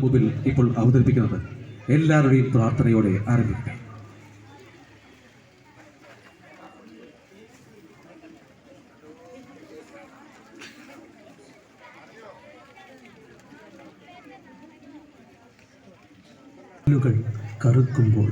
മുമ്പിൽ ഇപ്പോൾ അവതരിപ്പിക്കുന്നത് എല്ലാവരുടെയും പ്രാർത്ഥനയോടെ ആരംഭിക്കട്ടെ കറുക്കുമ്പോൾ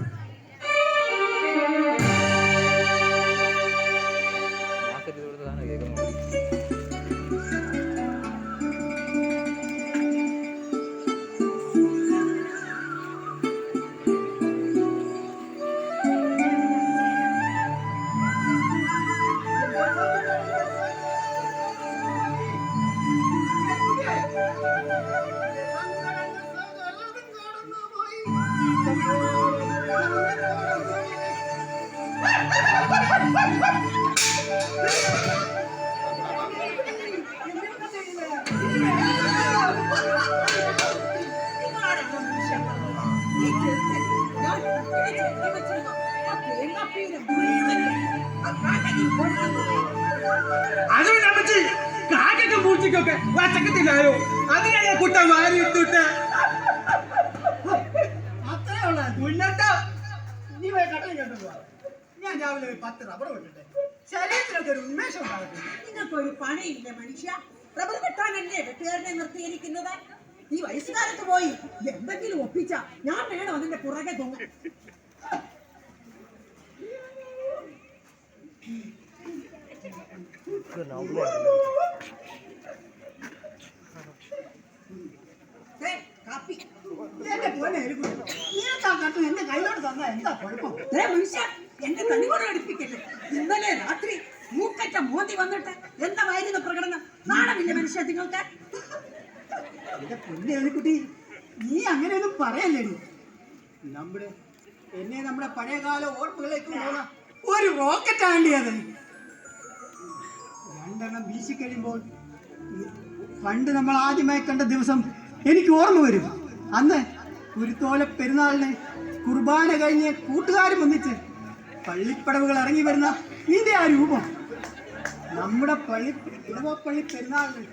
അതുകൊണ്ട് അമ്മച്ചി കാക്കൊക്കെ പൂച്ചക്കൊക്കെ വച്ചക്കത്തില്ലായോ? അതിനെ കുട്ട മാറി ഇട്ടിട്ട്. അത്രേ ഉള്ള. തുന്നട്ടോ. നീ പോയി കട്ടൻ കണ്ടു ഞാൻ രാവിലെ ഒരു പത്ത് റബ്ബർ വിട്ടിട്ടെ ശരീരത്തിലൊക്കെ ഒരു ഉന്മേഷം ഉണ്ടാകട്ടെ നിങ്ങൾക്ക് ഒരു പണിയില്ല മനുഷ്യ? റബ്ബർ വെട്ടാനല്ലേ വെട്ടുകാരനെ നിർത്തിയിരിക്കുന്നത്? ഈ വയസ്സുകാലത്ത് പോയി എന്തെങ്കിലും ഒപ്പിച്ച. ഞാൻ വേണം അതിന്റെ പുറകെ തോന്നും കാപ്പി എന്റെ പോലെ നീക്കാ കട്ടൻ എന്റെ കയ്യിലോട്ട് തന്നാ എന്താ കുഴപ്പം ദേ മനുഷ്യ എന്റെ കണികൂടെ അടുപ്പിക്കല്ലേ ഇന്നലെ രാത്രി മൂക്കറ്റ മോന്തി വന്നിട്ട് എന്തായിരുന്നു പ്രകടനം നാണമില്ല മനുഷ്യ നിങ്ങൾക്ക് എന്റെ പൊന്നേലിക്കുട്ടി നീ അങ്ങനെയൊന്നും പറയല്ലേ നമ്മുടെ എന്നെ നമ്മുടെ പഴയകാല ഓർമ്മകളിലേക്ക് പോകുന്ന ഒരു റോക്കറ്റ് ആണ്ടിയത് രണ്ടെണ്ണം വീശിക്കഴിയുമ്പോൾ പണ്ട് നമ്മൾ ആദ്യമായി കണ്ട ദിവസം എനിക്ക് ഓർമ്മ വരും. അന്ന് കുരുത്തോല പെരുന്നാളിന് കുർബാന കഴിഞ്ഞ് കൂട്ടുകാരും ഒന്നിച്ച് പള്ളിപ്പടവുകൾ ഇറങ്ങി വരുന്ന നിന്റെ ആ രൂപം. നമ്മുടെ പള്ളി ഇടവപ്പള്ളി പെരുന്നാളിന്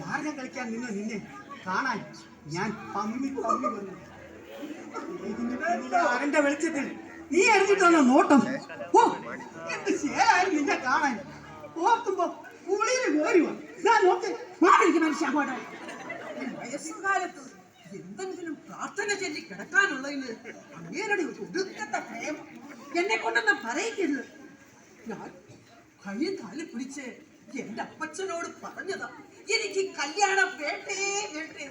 മാർഗം കളിക്കാൻ നിന്ന് നിന്നെ കാണാൻ ഞാൻ പമ്മി പമ്മി വന്നു. ഇതിന്റെ വെളിച്ചത്തിൽ നീ എറിഞ്ഞിട്ട് വന്ന നോട്ടം. ഓ എന്ത് ശേലായിരുന്നു നിന്നെ കാണാൻ. ഓർത്തുമ്പോ കുളിയിൽ കയറി മാറിയിരിക്കും മനുഷ്യ വയസ്സുകാലത്ത് എന്തെങ്കിലും പ്രാർത്ഥന ചൊല്ലി കിടക്കാനുള്ളതിന് അങ്ങേരുടെ ഒടുക്കത്തെ പ്രേമം. എന്നെ കൊണ്ടൊന്നും പറയിക്കരുത്. ഞാൻ കൈയും കാലും പിടിച്ച് എന്റെ അപ്പച്ചനോട് പറഞ്ഞതാ എനിക്ക് കല്യാണം വേണ്ടേ? വേണ്ടേ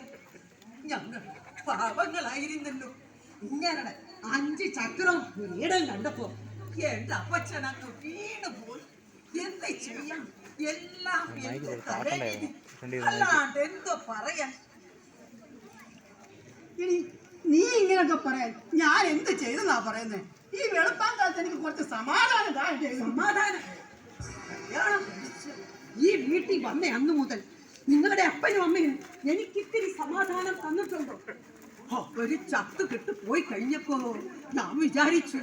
ഞങ്ങൾ പാപങ്ങളായിരുന്നല്ലോ ഇങ്ങനെ അഞ്ച് ചക്രവും കിരീടം കണ്ടപ്പോ എന്റെ അപ്പച്ചൻ അങ്ങ് വീണ് പോയി. എന്ത് ചെയ്യാം? എല്ലാം. അല്ലാണ്ട് എന്തോ പറയാൻ? ഇനി നീ ഇങ്ങനൊക്കെ പറയാൻ ഞാൻ എന്ത് ചെയ്തെന്നാ പറയുന്നത് ഈ വെളുപ്പാൻ കാലത്ത് എനിക്ക് കുറച്ച് സമാധാനം സമാധാനം. ഈ വീട്ടിൽ വന്ന അന്ന് മുതൽ നിങ്ങളുടെ അപ്പനും അമ്മയും എനിക്കിത്തിരി സമാധാനം തന്നിട്ടുണ്ടോ. അവർ ചത്ത് കെട്ട് പോയി കഴിഞ്ഞപ്പോ നാം വിചാരിച്ചു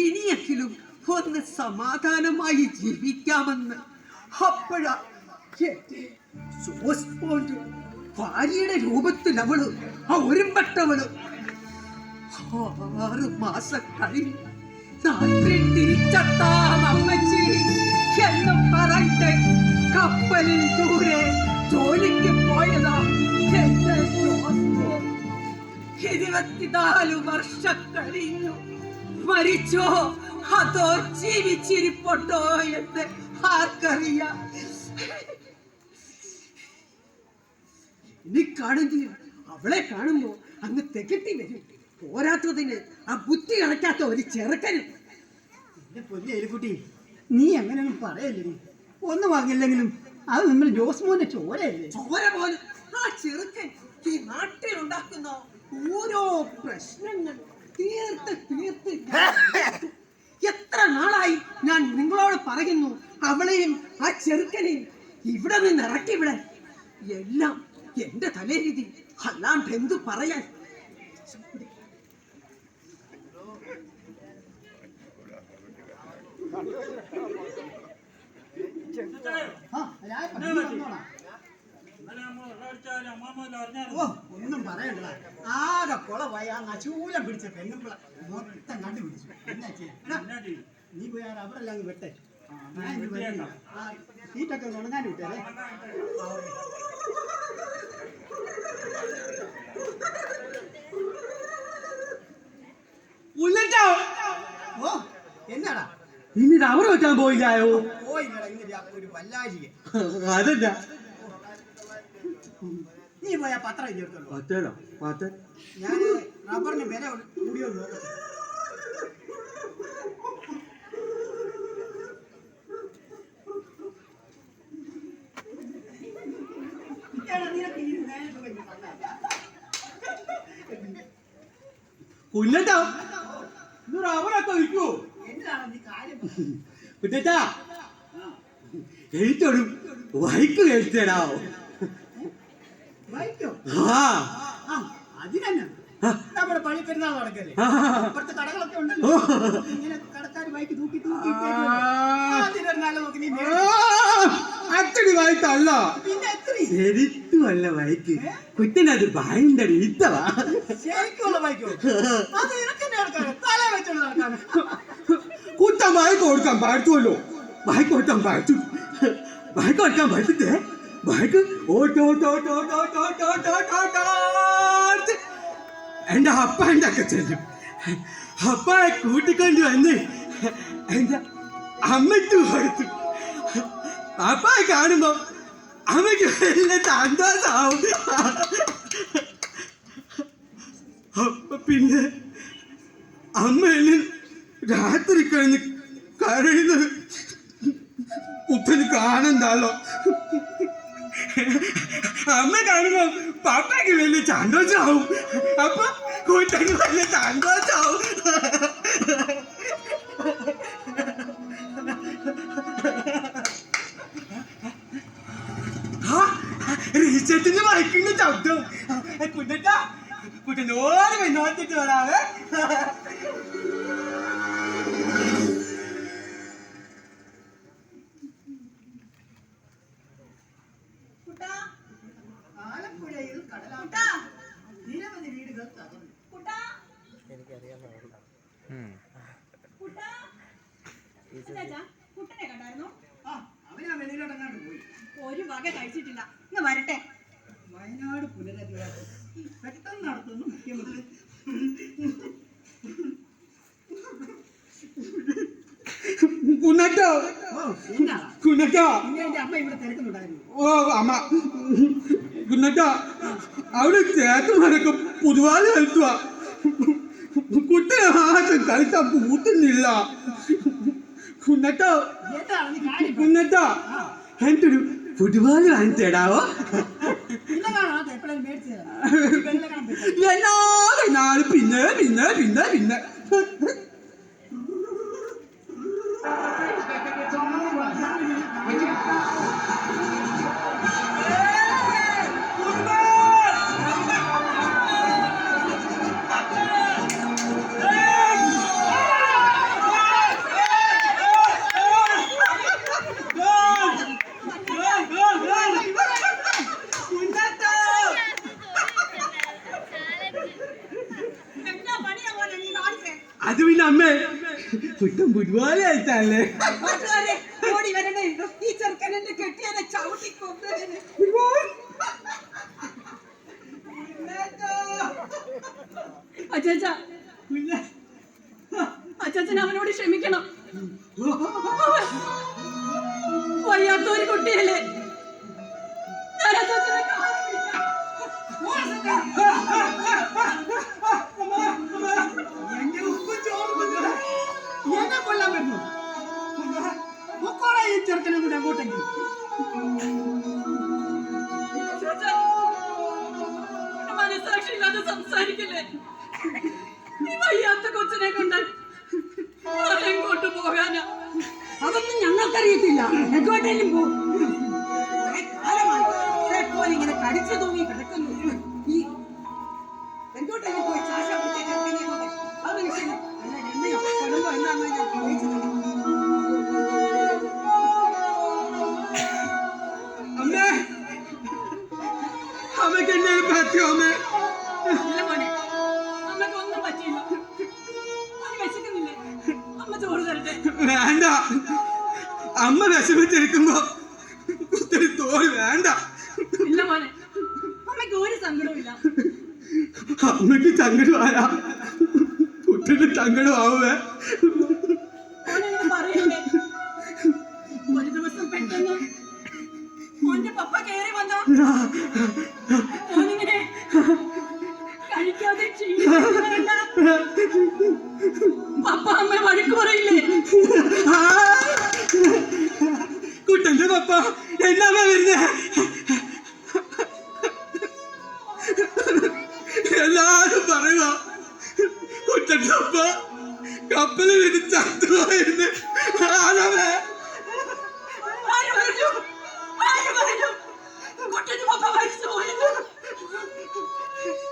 ഇനിയെങ്കിലും ഒന്ന് സമാധാനമായി ജീവിക്കാമെന്ന്. ഭാര്യയുടെ രൂപത്തിൽ അവൾ ആ ഒരുമ്പട്ടവൾ. ആറ് മാസം കഴിഞ്ഞു കപ്പലിൽ ദൂരെ ജോലിക്ക് പോയതാ. ഇരുപത്തിനാല് വർഷം കഴിഞ്ഞു മരിച്ചോ? അതോ ജീവിച്ചിരിപ്പുണ്ടോ എന്ന് ആർക്കറിയാം. ഇനി എനിക്കാണെങ്കിൽ അവളെ കാണുമ്പോ അങ്ങ് തികട്ടി വരും. പോരാത്തതിന് ആ ബുദ്ധി കണക്കാത്ത ഒരു ചെറുക്കനും. എന്റെ പൊന്നെ എലിക്കുട്ടി നീ അങ്ങനെയൊന്നും പറയല്ലേ ഒന്നും വാങ്ങില്ലെങ്കിലും അത് നമ്മൾ ജോസ്മോന്റെ ചോരയല്ലേ? ചോര പോലും ആ ചെറുക്കൻ. ഈ നാട്ടിലുണ്ടാക്കുന്ന ഓരോ പ്രശ്നങ്ങൾ തീർത്ത് തീർത്ത് എത്ര നാളായി ഞാൻ നിങ്ങളോട് പറയുന്നു അവളെയും ആ ചെറുക്കനെയും ഇവിടെ നിന്ന് ഇറക്കി ഇവിടെ എല്ലാം എന്റെ തലേരീതി അല്ലാണ്ട് എന്തു പറയാൻ ആ. ഓ ഒന്നും പറയണ്ട. ആകെ കൊള ആ നശൂലം പിടിച്ച പെണ്ണുമ്പിള മൊത്തം കണ്ടുപിടിച്ചു. എന്നാ ചെയ്യാ? നീ പോയി ആ റബ്ബറെല്ലാം അങ്ങ് വെട്ടെ. സീറ്റൊക്കെ ഒന്ന് ഉണങ്ങാൻ വിട്ടേ ഉള്ളിട്ടോ? ഓ എന്നാടാ? ഇനി റബ്ബർ വെക്കാൻ പോയില്ലായോ? പോയില്ലടാ ഇന്ന് ഒരു വല്ലാശിക അതല്ല. നീ പോയ പത്രം ഇല്ല പത്ത്? ഞാൻ റബ്ബറിന് വില കൂടിയോ കുഞ്ഞട്ടാ ഇത് റബ്ബറൊക്കെ വിൽക്കുവോ? കുഞ്ഞട്ടാ എഴുത്തോടും. വൈക്ക് എഴുത്തേടാവോ? അതിനെന്നെ നമ്മുടെ പള്ളി പെരുന്നാൾ നടക്കല്ലേ ഇപ്പുറത്തെ കടകളൊക്കെ ഉണ്ടല്ലോ. ഇങ്ങനെ കടക്കാർ ബൈക്ക് തൂക്കി തൂക്കി അച്ചടി വായിട്ടല്ല ശരിക്കും അല്ല ബൈക്ക്. കുറ്റനത് ഭയങ്കര ഇത്തവാ ശരിക്കുള്ള ബൈക്ക് കുറ്റം വായിക്ക് കൊടുക്കാൻ പാടുത്തുമല്ലോ വായിക്ക് കൊടുക്കാൻ പാടത്തു. വായിക്ക് കൊടുക്കാൻ പാടത്തേ ബൈക്ക് ഓട്ട് ഓട്ട് ഓട്ട് ഓട്ട് ഓട്ട് ഓട്ട് ഓട്ട് ഓട്ട് ഓട്ട് എന്റെ അപ്പാന്റെ ഒക്കെ ചെല്ലും അപ്പായെ കൂട്ടിക്കൊണ്ട് വന്ന് എന്റെ അമ്മയ്ക്ക് കൊടുത്തു. അപ്പായെ കാണുമ്പോ അമ്മയ്ക്ക് വലിയ സന്തോഷാവും. അപ്പൊ പിന്നെ അമ്മ എന്നെ രാത്രി കഴിഞ്ഞ് കരയുന്നത് ഉപ്പന് കാണണ്ടല്ലോ അമ്മ കാണുമ്പോ പാപ്പയ്ക്ക് വലിയ സന്തോഷാവും അപ്പൊ കൂട്ടയ്ക്ക് വലിയ സന്തോഷാവും റീസെറ്റിന് വഹിക്കുന്ന ശബ്ദം. കുട്ടട്ടാ കുട്ടനോട് വിനോദത്തിട്ട് വരാവേ. ആകെ കഴിച്ചിട്ടില്ല. ഇന്ന് വരട്ടെ. വയനാട് പുനരധികാരം പെട്ടെന്ന് നടത്തുന്നു മുഖ്യമന്ത്രി. കുനക്ക ഓ അമ്മ. അവിടെ ചേട്ടന്മാരൊക്കെ പുതുവാല കഴിക്കുക കുട്ടിയെ ആദ്യം കൂട്ടുന്നില്ല കുന്നട്ട. കുന്നട്ട. എന്റെ ഒരു ഫുട്ബോൾ വാങ്ങിച്ചേടാവോ എല്ലാവരും പിന്നെ പിന്നെ പിന്നെ പിന്നെ. കൊന്നതിന് അച്ചാച്ച. അച്ഛൻ അവനോട് ക്ഷമിക്കണം. വയ്യാത്ത ഒരു കുട്ടിയല്ലേ. പറ്റിയോന്ന്? വേണ്ട. അമ്മ വിഷമിച്ചിരിക്കുമ്പോ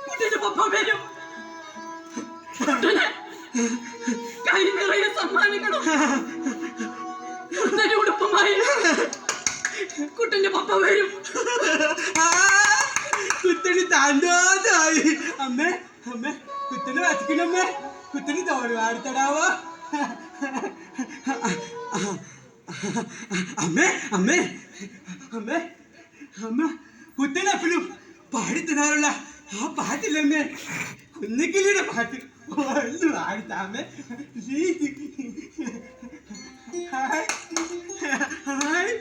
കുട്ടന്റെ പപ്പ വരും. കുട്ടന് കൈ നിറയെ കുട്ടന്റെ ഉടുപ്പുമായി കുട്ടന്റെ പപ്പ വരും. കുത്തന് താണ്ടോതായി അമ്മേ അമ്മേ. കുത്തന് വസിക്കണമ്മേ കുത്തന് തോട് വാർത്തടാവോ അമ്മേ അമ്മേ അമ്മേ അമ്മ കുത്തനെപ്പോഴും പാടിത്തരാറുള്ള ആ പാട്ടില്ലമ്മേ കുന്നിക്കിളിയുടെ പാട്ട് ഒന്ന് പാടിത്താമ്മേ പ്ലീസ് ഹായ് ഹായ്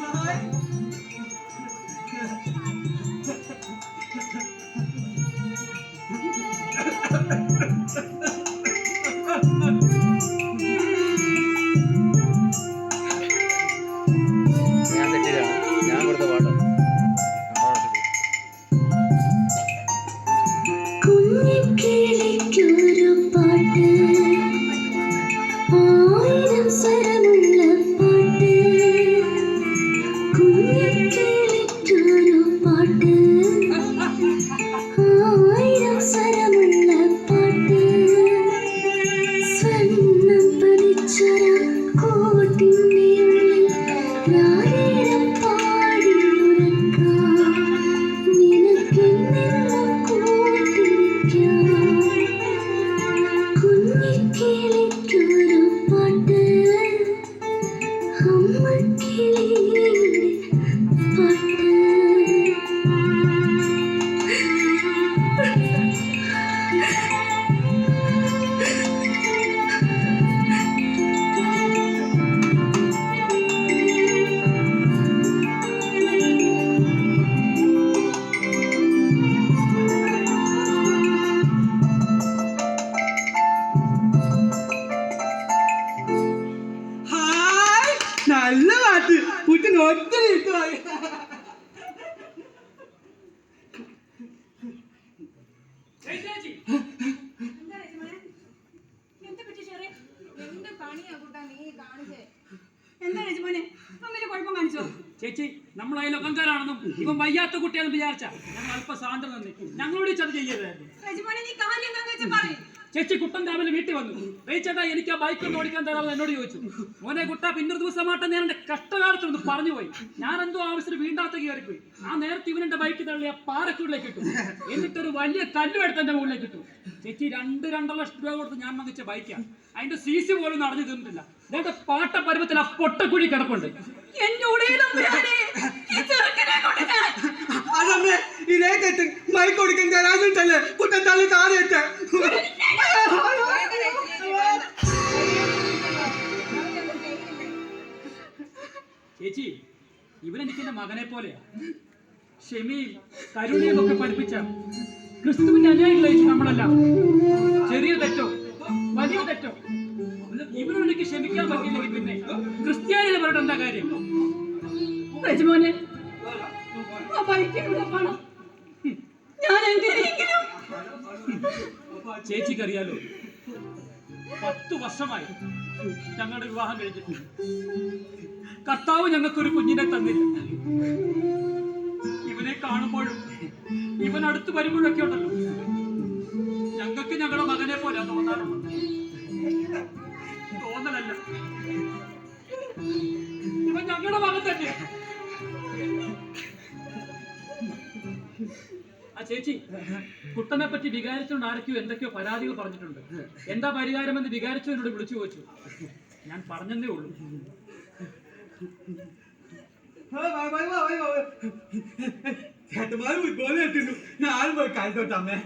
ഹായ് അയലോക്കംകാരാണെന്നും ഇവൻ വയ്യാത്ത കുട്ടിയാണെന്ന് വിചാരിച്ച. ഞങ്ങൾ അല്പ സാന്ദ്രം തന്നെ ഞങ്ങളോട് ചത് ചെയ്യരുതായിരുന്നു. ചേച്ചി കുട്ടൻ രാവിലെ വീട്ടിൽ വന്നു. ചേട്ടാ എനിക്ക് ആ ബൈക്ക് ഒന്ന് ഓടിക്കാൻ തരാമെന്ന് എന്നോട് ചോദിച്ചു. മോനെ കുട്ട പിന്നൊരു ദിവസമായിട്ട് ഞാൻ എന്റെ കഷ്ടകാലത്ത് ഒന്ന് പറഞ്ഞു പോയി. ഞാൻ എന്തോ ആവശ്യത്തിന് വീണ്ടാത്ത കയറിപ്പോയി. ആ നേരത്തെ ഇവനെന്റെ ബൈക്ക് തള്ളി ആ പാറക്കുള്ളിലേക്ക് ഇട്ടു. എന്നിട്ടൊരു വലിയ കല്ല് എടുത്ത് എന്റെ മുകളിലേക്ക് ഇട്ടു. ചേച്ചി രണ്ട് രണ്ടര ലക്ഷം രൂപ കൊടുത്ത് ഞാൻ വാങ്ങിച്ച ബൈക്കാണ് അതിന്റെ സി സി പോലും നടന്നു തീർന്നിട്ടില്ല. പാട്ട പരുവത്തിൽ ആ പൊട്ടക്കുഴി കിടപ്പുണ്ട്. അതമ്മേ ഇതേ തെറ്റ്. മൈക്ക് കൊടുക്കാൻ തരാന്നിട്ടല്ലേ കുട്ടൻ തള്ളി താഴെയിട്ട് ചേച്ചി ഇവൻ എനിക്ക് എന്റെ മകനെ പോലെയാ. ക്ഷമയും കരുണയും ഒക്കെ പഠിപ്പിച്ച ക്രിസ്തുവിന്റെ അനുയായികളായിട്ട് നമ്മളല്ല. ചെറിയ തെറ്റോ വലിയ തെറ്റോ? ഇവനോട് എനിക്ക് ക്ഷമിക്കാൻ പറ്റില്ലെങ്കിൽ പിന്നെ. ക്രിസ്ത്യാനികൾ പറഞ്ഞിട്ട് എന്താ കാര്യം? യജമോനെ ഞാൻ എങ്ങനെയെങ്കിലും ചേച്ചിക്കറിയാലോ പത്തു വർഷമായി ഞങ്ങളുടെ വിവാഹം കഴിഞ്ഞിട്ട്. കർത്താവ് ഞങ്ങൾക്കൊരു കുഞ്ഞിനെ തന്നില്ല. ഇവനെ കാണുമ്പോഴും ഇവൻ അടുത്ത് വരുമ്പോഴൊക്കെ ഉണ്ടല്ലോ. ഞങ്ങൾക്ക് ഞങ്ങളുടെ മകനെ പോലെ തോന്നാറുണ്ട്. തോന്നലല്ല ഇവൻ ഞങ്ങളുടെ തന്നെ ആ ചേച്ചി കുട്ടനെ പറ്റി വികാരിച്ചുകൊണ്ട് ആരൊക്കെയോ എന്തൊക്കെയോ പരാതികൾ പറഞ്ഞിട്ടുണ്ട്. എന്താ പരിഹാരമെന്ന് വികാരിച്ചു എന്നോട് വിളിച്ചു ചോദിച്ചു. ഞാൻ പറഞ്ഞതേ ഉള്ളൂ. ചേട്ടന്മാരും ഫുട്ബോൾ കേട്ടിട്ടു ഞാൻ പോയി കളിച്ചോട്ടമ്മേ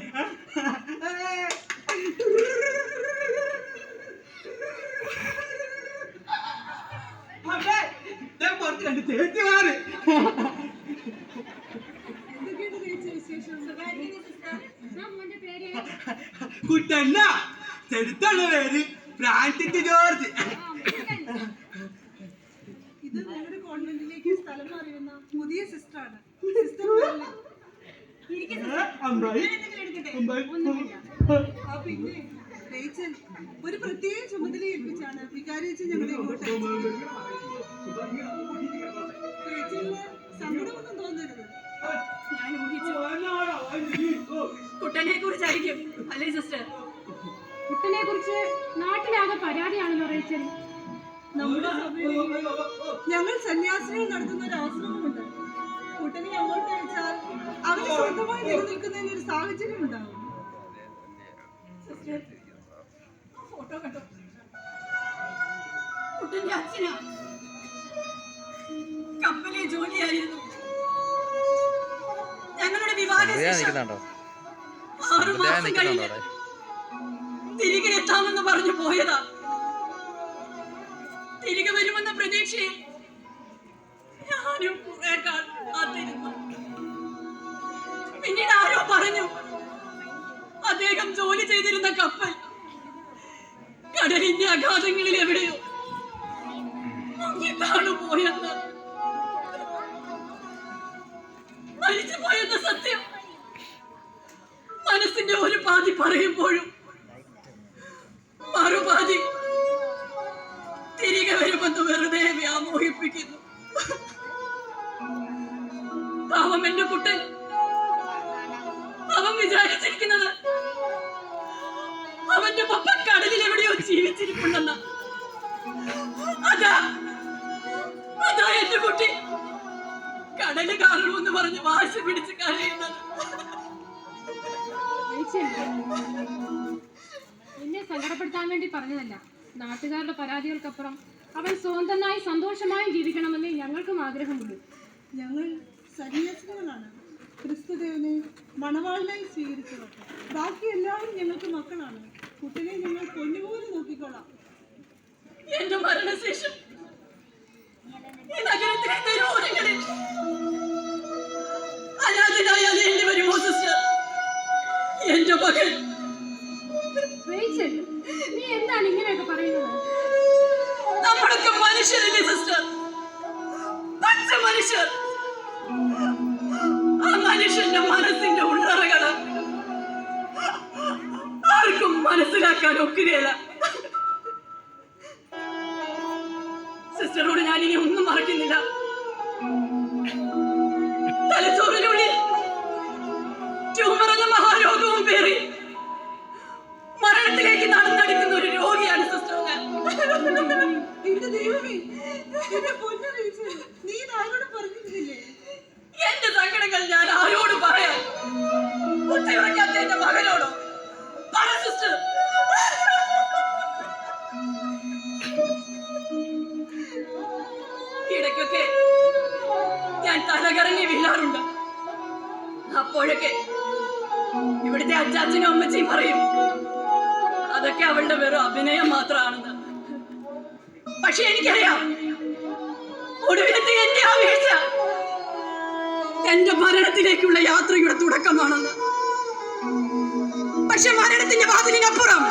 രണ്ട് ചേച്ചിമാര് കുട്ടണ്ണ ചെറുത്തുള്ള പേര്. ഫ്രാൻസിസ് ജോർജ്. ഇത് ഞങ്ങളുടെ കോൺവെന്റിലേക്ക് സ്ഥലം മാറി പുതിയ സിസ്റ്ററാണ്. സിസ്റ്റർ പിന്നെ റേച്ചൽ ഒരു പ്രത്യേക ചുമതല ഏൽപ്പിച്ചാണ് വികാരിച്ച് ഞങ്ങളെ ഇങ്ങോട്ട് സങ്കടമൊന്നും തോന്നരുത്. ഞാൻ ഊഹിച്ചു. കുട്ടനെ കുറിച്ചായിരിക്കും അല്ലേ സിസ്റ്റർ കുട്ടനെ കുറിച്ച് നാട്ടിലാകെ പരാതിയാണെന്ന് റേച്ചൽ ഞങ്ങൾ സന്യാസികൾ നടത്തുന്ന ഒരു ആശ്രമമുണ്ട്. കുട്ടനെ അങ്ങോട്ട് അയച്ചാൽ അവന് സ്വന്തമായി നിലനിൽക്കുന്നതിന് ഒരു സാഹചര്യം ഉണ്ടാവും ഫോട്ടോ കണ്ടോ? കുട്ടന്റെ അച്ഛനാ. ജോലിയായിരുന്നു. ഞങ്ങളുടെ വിവാഹ ആറു മാസം കഴിഞ്ഞ് തിരികെ എത്താമെന്ന് പറഞ്ഞു പോയതാ. തിരികെ വരുമെന്ന പ്രതീക്ഷയിൽ ഞാനും കുറെ കാത്തിരുന്നു. പിന്നീട് ആരോ പറഞ്ഞു അദ്ദേഹം ജോലി ചെയ്തിരുന്ന കപ്പൽ കടലിന്റെ അഗാധങ്ങളിൽ എവിടെയോ മുങ്ങിത്താണു പോയെന്ന് മരിച്ചു പോയെന്ന സത്യം. മനസ്സിന്റെ ഒരു പാതി പറയുമ്പോഴും മറുപാതി തിരികെ വരുമെന്ന് വെറുതെ വ്യാമോഹിപ്പിക്കുന്നു. പാവം എന്റെ കുട്ടൻ അവൻ വിചാരിച്ചിരിക്കുന്നത് അവന്റെ പപ്പ കടലിൽ എവിടെയോ ജീവിച്ചിരിപ്പുണ്ടെന്ന. അതാ അതാ എന്റെ കുട്ടി. കടൽ കാണണമെന്ന് പറഞ്ഞ് വാശി പിടിച്ച് കഴിയുന്നത് എന്നെ സങ്കടപ്പെടുത്താൻ വേണ്ടി പറഞ്ഞതല്ല. നാട്ടുകാരുടെ പരാതികൾക്കപ്പുറം അവൻ സ്വതന്ത്രനായി സന്തോഷമായും ജീവിക്കണമെന്ന് ഞങ്ങൾക്കും ആഗ്രഹമുണ്ട് ഞങ്ങൾ സന്യാസിനികളാണ് ക്രിസ്തുദേവനെ മണവാളിനായി സ്വീകരിച്ചവർ ബാക്കി എല്ലാവരും ഞങ്ങൾക്ക് മക്കളാണ്. കുട്ടിനെ ഞങ്ങൾ പൊന്നുപോലെ നോക്കിക്കൊള്ളാം. എന്റെ മരണശേഷം ഈ നഗരത്തിലെ തെരുവോരങ്ങളിൽ അനാഥനായി അലയേണ്ടി വരുമോ സിസ്റ്റർ എന്റെ മകൻ. നീ എന്താണ് ഇങ്ങനെയൊക്കെ പറയുന്നത്? നമ്മളൊക്കെ മനുഷ്യരല്ലേ സിസ്റ്റർ പച്ച മനുഷ്യർ. ആ മനുഷ്യന്റെ മനസ്സിന്റെ ഉള്ളറകൾ ആർക്കും മനസ്സിലാക്കാൻ ഒക്കുകയല്ല സിസ്റ്ററോട് ഞാൻ ഇനി ഒന്നും മറക്കുന്നില്ല. ഇടയ്ക്കൊക്കെ ഞാൻ തലകറങ്ങി വീഴാറുണ്ട്. അപ്പോഴൊക്കെ ഇവിടുത്തെ അച്ചാച്ചനും അമ്മച്ചിയും പറയും അതൊക്കെ അവളുടെ വെറും അഭിനയം മാത്രമാണെന്ന്. പക്ഷെ എനിക്കറിയാം ഒടുവിലത്തെ എന്റെ ആ വീഴ്ച എന്റെ മരണത്തിലേക്കുള്ള യാത്രയുടെ തുടക്കമാണെന്ന്. പക്ഷെ മരണത്തിന്റെ വാതിലിനപ്പുറം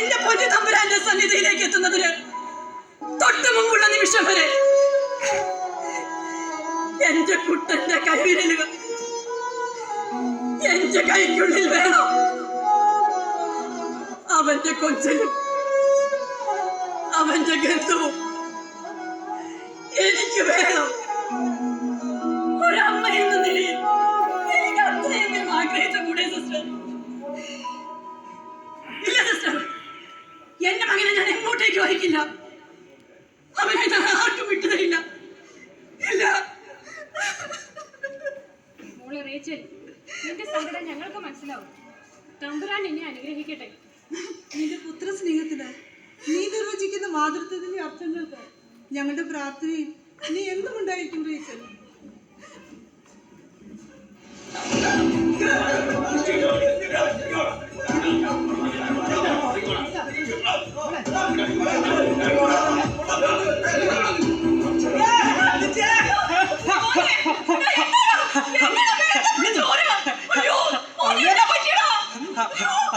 എന്റെ പൊന്നു തമ്പുരാന്റെ സന്നിധിയിലേക്ക് എത്തുന്നതിന് തൊട്ടു മുമ്പുള്ള നിമിഷം വരെ എന്റെ കുട്ടന്റെ കൈവിരലുകൾ എന്റെ കൈക്കുള്ളിൽ വേണം അവന്റെ കൊഞ്ചലും അവന്റെ ഗന്ധവും എനിക്ക് വേണം. പ്രാർത്ഥനയും നീ എന്നും ഉണ്ടായിരിക്കും റീച്ചൽ?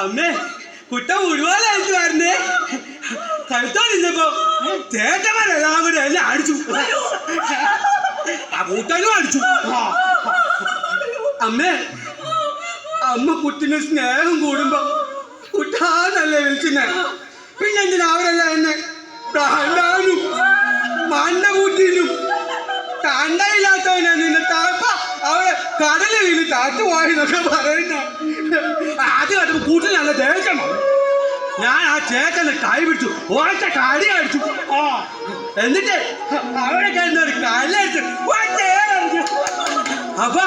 അമ്മേ കുട്ട ഒരുപാടായിട്ട് ചേട്ടന്മാരെല്ലാം എല്ലാം അടിച്ചു. ആ കൂട്ടനും അടിച്ചു. അമ്മേ അമ്മ കുട്ടിന് സ്നേഹം കൂടുമ്പോ കുട്ടാന്നല്ലേ വിളിച്ചിനെ പിന്നെ എന്തിനാ അവരെല്ലാം എന്നെ പ്രാണ്ടാനും മണ്ണ കൂട്ടിനും തണ്ടയില്ലാത്തവനാ നിന്നെ താപ്പ അവളെ കടലിൽ നിന്ന് താത്തു പോയെന്നൊക്കെ പറയുന്ന. ആദ്യം കൂട്ടിനല്ല ദേഷ്യമാണ് ഞാൻ ആ ചേട്ടനെ കൈ പിടിച്ചു. ഒറ്റ കടി അടിച്ചു. ആ എന്നിട്ട് അവിടെ ഒരു കല്ലെടുത്ത് അപ്പൊ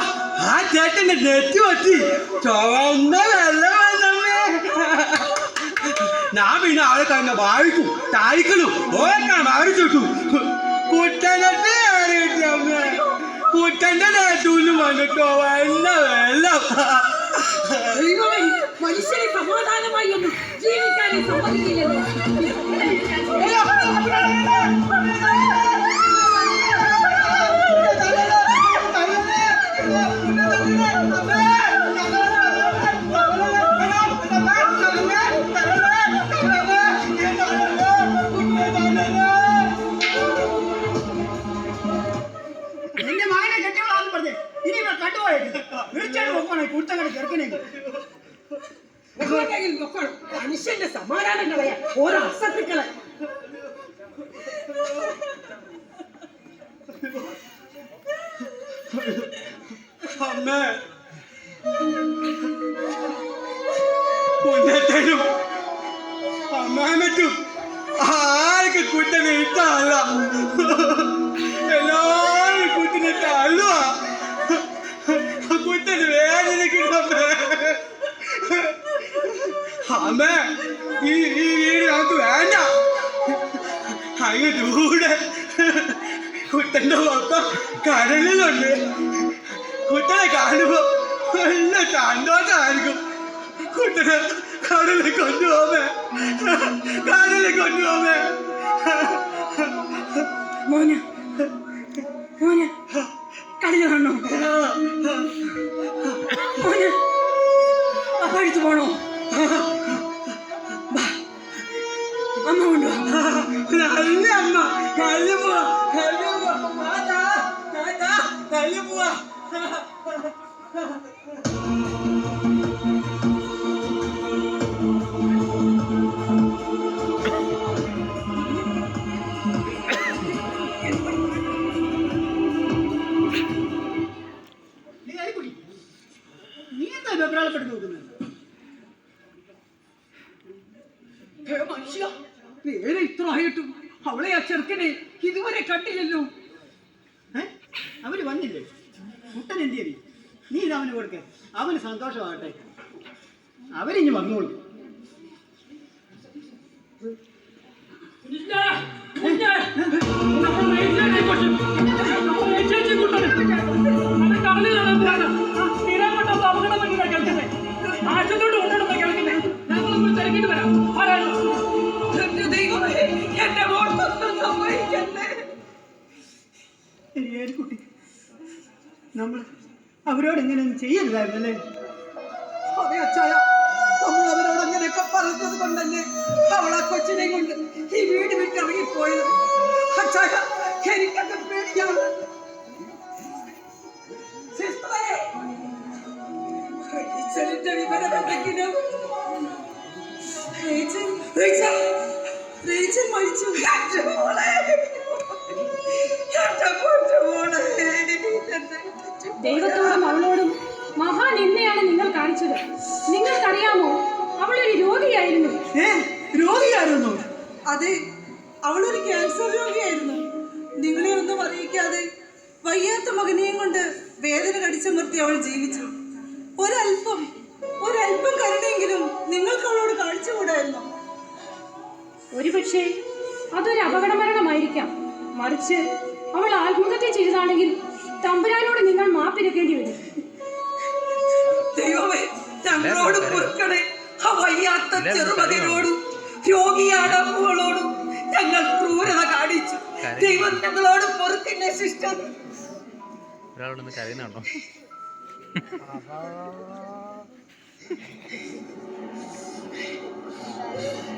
ആ ചേട്ടന്റെ നെറ്റ് പറ്റി ചുവന്ന വെള്ളം ഞാൻ പിന്നെ അവളെ തന്നെ വായിക്കും താഴിക്കലും ഓർക്കാൻ വായിച്ചിട്ടു കുട്ടനത്തെ കിട്ടി അമ്മ. കുട്ടന്റെ നേട്ടൂന്ന് വന്നിട്ടോ വന്ന വെള്ളം. Ang അമ്മേ കുഞ്ഞത്തനും അമ്മാമറ്റും ആർക്ക് കുട്ടനെ ഇഷ്ടമല്ല എല്ലാവരും അവരോട് ഇങ്ങനെയൊന്നും ചെയ്യരുതായിരുന്നല്ലേ? അതെ അച്ചായ നമ്മൾ അവരോട് അങ്ങനെയൊക്കെ പറഞ്ഞത് കൊണ്ടല്ലേ അവളെ കൊച്ചിനെ കൊണ്ട് ഈ വീട് വിട്ട് ഇറങ്ങിപ്പോയത്? അച്ചായ എനിക്കത് പേടിയാണ്. മരിച്ചു. ദൈവത്തോടും അവളോടും മഹാ മഹാനിന്ദയാണ് നിങ്ങൾ കാണിച്ചത്. നിങ്ങൾക്കറിയാമോ? അവളൊരു രോഗിയായിരുന്നു. ഏ രോഗിയായിരുന്നു? അതെ അവളൊരു ക്യാൻസർ രോഗിയായിരുന്നു. നിങ്ങളെ ഒന്നും അറിയിക്കാതെ വയ്യാത്ത മകനെയും കൊണ്ട് വേദന കടിച്ചമർത്തി അവൾ ജീവിച്ചു. ഒരല്പം ഒരല്പം കരുണെങ്കിലും നിങ്ങൾക്ക് അവളോട് കാണിച്ചുകൂടായിരുന്നു ഒരുപക്ഷെ അതൊരു അപകട മരണമായിരിക്കാം മറിച്ച് അവൾ ആത്മഹത്യ ചെയ്തതാണെങ്കിൽ തമ്പുരാനോട് നിങ്ങൾ മാപ്പിരക്കേണ്ടി വരും. ദൈവമേ തങ്ങളോട് പൊറുക്കണേ. ആ വയ്യാത്ത ചെറുമകനോടും രോഗിയാട അമ്മകളോടും ഞങ്ങൾ ക്രൂരത കാണിച്ചു. ദൈവം ഞങ്ങളോട് പൊറുക്കണേ സിസ്റ്റർ. ഒരാളോടൊന്ന് കരയുന്നുണ്ടോ? ഞാൻ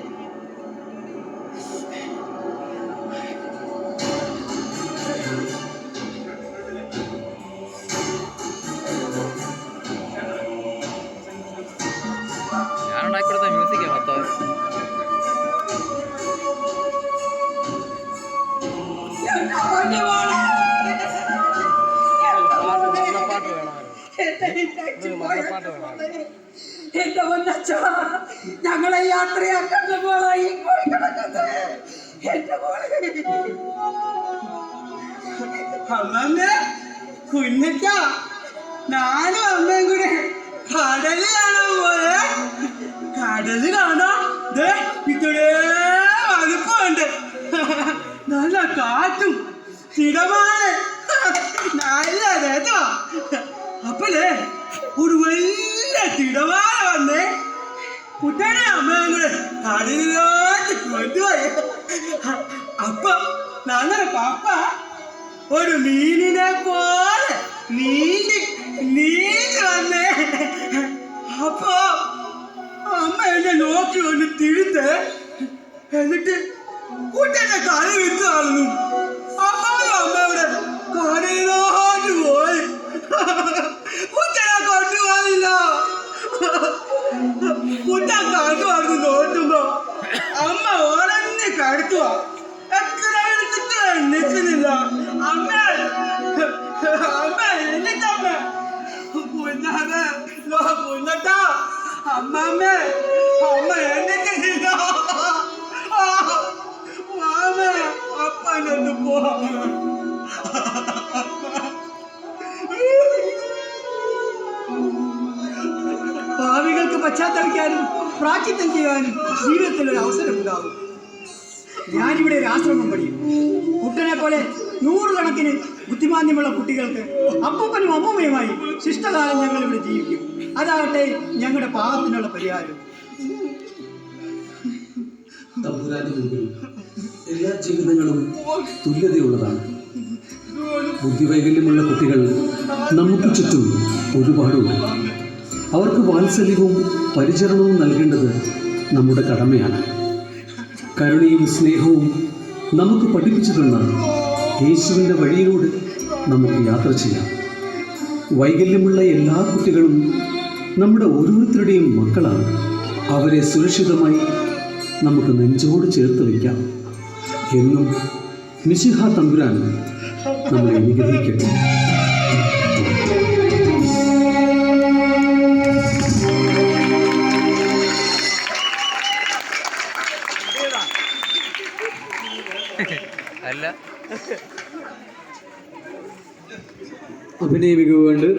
എന്റെ പൊന്നച്ച ഞങ്ങളെ യാത്രയാക്കുന്ന മോളായി പോയി കിടക്കുന്നത്. എന്റെ മോളെ. അമ്മമ്മേ കുഞ്ഞക്ക ഞാനും അമ്മയും കൂടെ കടൽ കാണാൻ പോലെ കടൽ കാണാൻ ഇത്രേ വലുപ്പമുണ്ട്. നല്ല കാറ്റും സ്ഥിരമാണ് നല്ല അപ്പല്ലേ? ഒരു വലിയ തിടവാന വന്നേ. കുട്ടനെ അമ്മയും കൂടെ കടലിലോട്ട് കൊണ്ടുപോയി അപ്പൊ ഞങ്ങളുടെ പപ്പ ഒരു മീനിനെ പോലെ നീന്തി നീന്തി വന്നേ. അപ്പൊ അമ്മ എന്നെ നോക്കി ഒന്ന് തിരുത്ത് എന്നിട്ട് കുട്ടനെ കളി വിട്ടു കളഞ്ഞു അമ്മാവും അമ്മയുടെ തമ്പുരാന്റെ എല്ലാ ജീവിതങ്ങളും തുല്യതയുള്ളതാണ്. ബുദ്ധിവൈകല്യമുള്ള കുട്ടികൾ നമുക്ക് ചുറ്റും ഒരുപാടുണ്ട്. അവർക്ക് വാത്സല്യവും പരിചരണവും നൽകേണ്ടത് നമ്മുടെ കടമയാണ്. കരുണയും സ്നേഹവും നമുക്ക് പഠിപ്പിച്ചു തന്ന യേശുവിന്റെ വഴിയിലൂടെ നമുക്ക് യാത്ര ചെയ്യാം. വൈകല്യമുള്ള എല്ലാ കുട്ടികളും നമ്മുടെ ഓരോരുത്തരുടെയും മക്കളാണ്. അവരെ സുരക്ഷിതമായി നമുക്ക് നെഞ്ചോട് ചേർത്ത് വയ്ക്കാം എന്നും നിശിഹ തമ്പുരാൻ നമ്മളെ അനുഗ്രഹിക്കട്ടെ. അല്ല. അഭിനയ മികവ് കൊണ്ട്